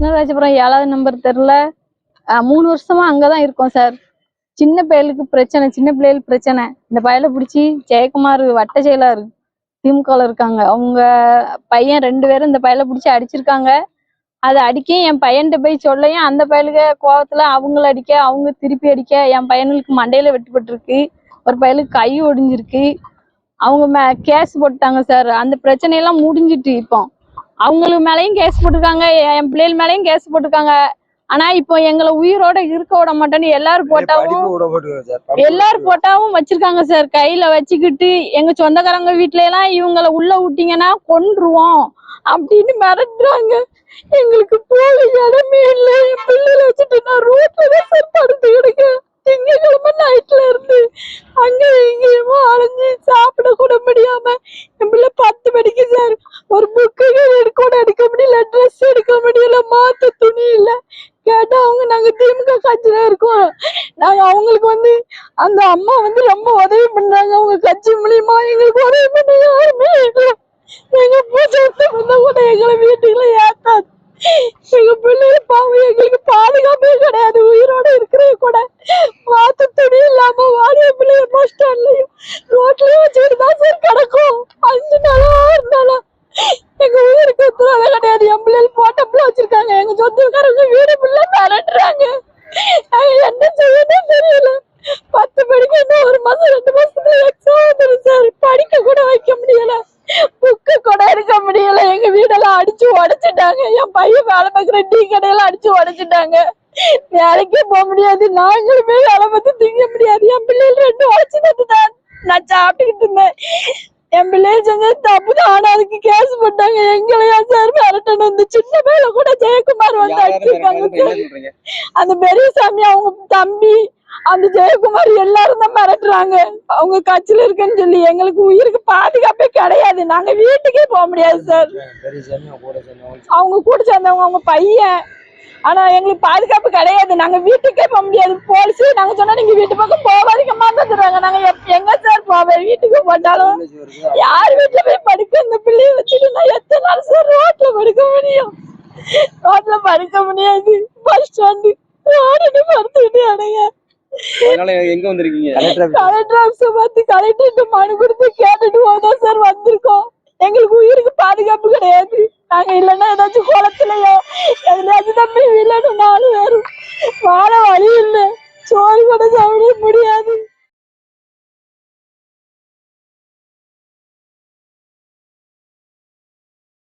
கிருஷ்ணராஜபுரம் ஏழாவது நம்பர் தெருல மூணு வருஷமா அங்கதான் இருக்கோம் சார் சின்ன பயலுக்கு பிரச்சனை சின்ன பிள்ளைகளுக்கு பிரச்சனை. இந்த பயலை பிடிச்சி ஜெயக்குமார் வட்ட செயலார் திமுகல இருக்காங்க. அவங்க பையன் ரெண்டு பேரும் இந்த பயலை பிடிச்சி அடிச்சிருக்காங்க. அதை அடிக்க என் பையன்கிட்ட போய் சொல்லையும் அந்த பயலுக்கு கோவத்துல அவங்கள அடிக்க அவங்க திருப்பி அடிக்க என் பையனுக்கு மண்டையில வெட்டுப்பட்டிருக்கு ஒரு பயலுக்கு கை ஒடிஞ்சிருக்கு. அவங்க மே கேஸ் போட்டாங்க சார் அந்த பிரச்சனையெல்லாம் முடிஞ்சிட்டு இப்போ. அவங்களுக்கு மேலேயும் கேஸ் போட்டிருக்காங்க என் பிள்ளைகள் மேலேயும் கேஸ் போட்டிருக்காங்க. ஆனா இப்போ எங்களை உயிரோட இருக்க விட மாட்டேன்னு எல்லாரும் போட்டாவும் எல்லாரும் போட்டாவும் வச்சிருக்காங்க சார் கையில வச்சுக்கிட்டு. எங்க சொந்தக்காரங்க வீட்ல எல்லாம் இவங்கள உள்ள விட்டீங்கன்னா கொன்றுவோம் அப்படின்னு மிரட்டுறாங்க. எங்களுக்கு போக இடமே இல்லை. என் பிள்ளைகளை வச்சுட்டு நான் ரோட்ல தான் சார் படுத்து கிடக்கேன். திங்கக்கிழமை நைட்ல இருந்து அங்க இங்கேயுமா அலைஞ்சு சாப்பிட கூட முடியாம என் பிள்ளை பத்து மணிக்கு சார் ஒரு புக்கு கூட எடுக்க முடியல ட்ரெஸ் எடுக்க மாத்த துணி இல்ல. கேட்டா அவங்க நாங்க திமுக கட்சியில இருக்கோம். நாங்க அவங்களுக்கு வந்து அந்த அம்மா வந்து ரொம்ப உதவி பண்றாங்க. அவங்க கட்சி மூலியமா எங்களுக்கு உதவி பண்ண யாருமே இல்லை. எங்க பூஜை இருந்தா கூட எங்களை வீட்டுக்குள்ள ஏத்தாது எங்க பிள்ளைங்க பாவம் எங்களுக்கு பாதுகாப்பே கிடையாது உயிரோட இருக்கிறது கூட மாத்து துணி இல்லாம வாடிய பிள்ளைங்க பஸ் ஸ்டாண்ட்லயும் ரோட்லயும் வச்சுட்டு தான் சார் கிடக்கும் அஞ்சு நாளா ஆறு நாளா எங்க உயிருக்கு கிடையாது. என் பிள்ளைகள் போட்டோம்ல வச்சிருக்காங்க. எங்க சொந்தக்காரங்க வீடு பிள்ளை மிரட்டுறாங்க. நாங்க என்ன செய்யணும் தெரியல. பத்து படிக்க இன்னும் ஒரு மாசம் ரெண்டு மாசத்துல எக்ஸாம் வந்துடும் சார். படிக்க கூட வைக்க முடியல. புக்கு கூட எடுக்க முடியல. எங்க வீடெல்லாம் அடிச்சு உடைச்சிட்டாங்க. என் பையன் வேலை பார்க்குற டீ கடையெல்லாம் அடிச்சு உடைச்சிட்டாங்க. வேலைக்கே போக முடியாது. நாங்களுமே வேலை பார்த்து திங்க முடியாது. என் பிள்ளைகள் ரெண்டு உடைச்சு தான் நான் சாப்பிட்டுக்கிட்டு இருந்தேன். என் பிள்ளைய செஞ்சது தப்பு தான் ஆனா அதுக்கு கேஸ் போட்டாங்க. எங்களையா மிரட்டணும் இந்த சின்ன பையில கூட ஜெயக்குமார் வந்து அடிச்சிருக்காங்க. சார் அந்த பெரியசாமி அவங்க தம்பி அந்த ஜெயக்குமார் எல்லாரும் தான் மிரட்டுறாங்க. அவங்க கட்சியில இருக்குன்னு சொல்லி எங்களுக்கு உயிருக்கு பாதுகாப்பே கிடையாது. நாங்க வீட்டுக்கே போக முடியாது சார் அவங்க கூட சேர்ந்தவங்க. அவங்க பையன். ஆனா எங்களுக்கு பாதுகாப்பு கிடையாது. நாங்க வீட்டுக்கே போக முடியாது. போலீஸ் நாங்க சொன்னா நீங்க வீட்டு பக்கம் போவாதீங்க மாத்தாங்க நாங்க எங்க சார் போவேன் வீட்டுக்கு போட்டாலும் யார் வீட்டுல போய் படுக்க? இந்த பிள்ளைய வச்சுட்டு நான் எத்தனை படுக்க முடியும். ரோட்ல படுக்க முடியாது. பஸ் ஸ்டாண்டு ரோடு படுத்துக்கிட்டு அடையா எங்க வந்திருக்கீங்க? கலெக்டர் கலெக்டர் ஆஃபீஸ பார்த்து கலெக்டர்கிட்ட மனு கொடுத்து கேட்டுட்டு போதான் சார் வந்திருக்கோம். எங்களுக்கு உயிருக்கு பாதுகாப்பு கிடையாது. நாங்க இல்லைன்னா ஏதாச்சும் குளத்துலயோ எதுலயாச்சும் தம்பி வில்லணும் நாலு பேரும் வாழ வழி இல்லை. சோறு கூட சாப்பிட முடியாது.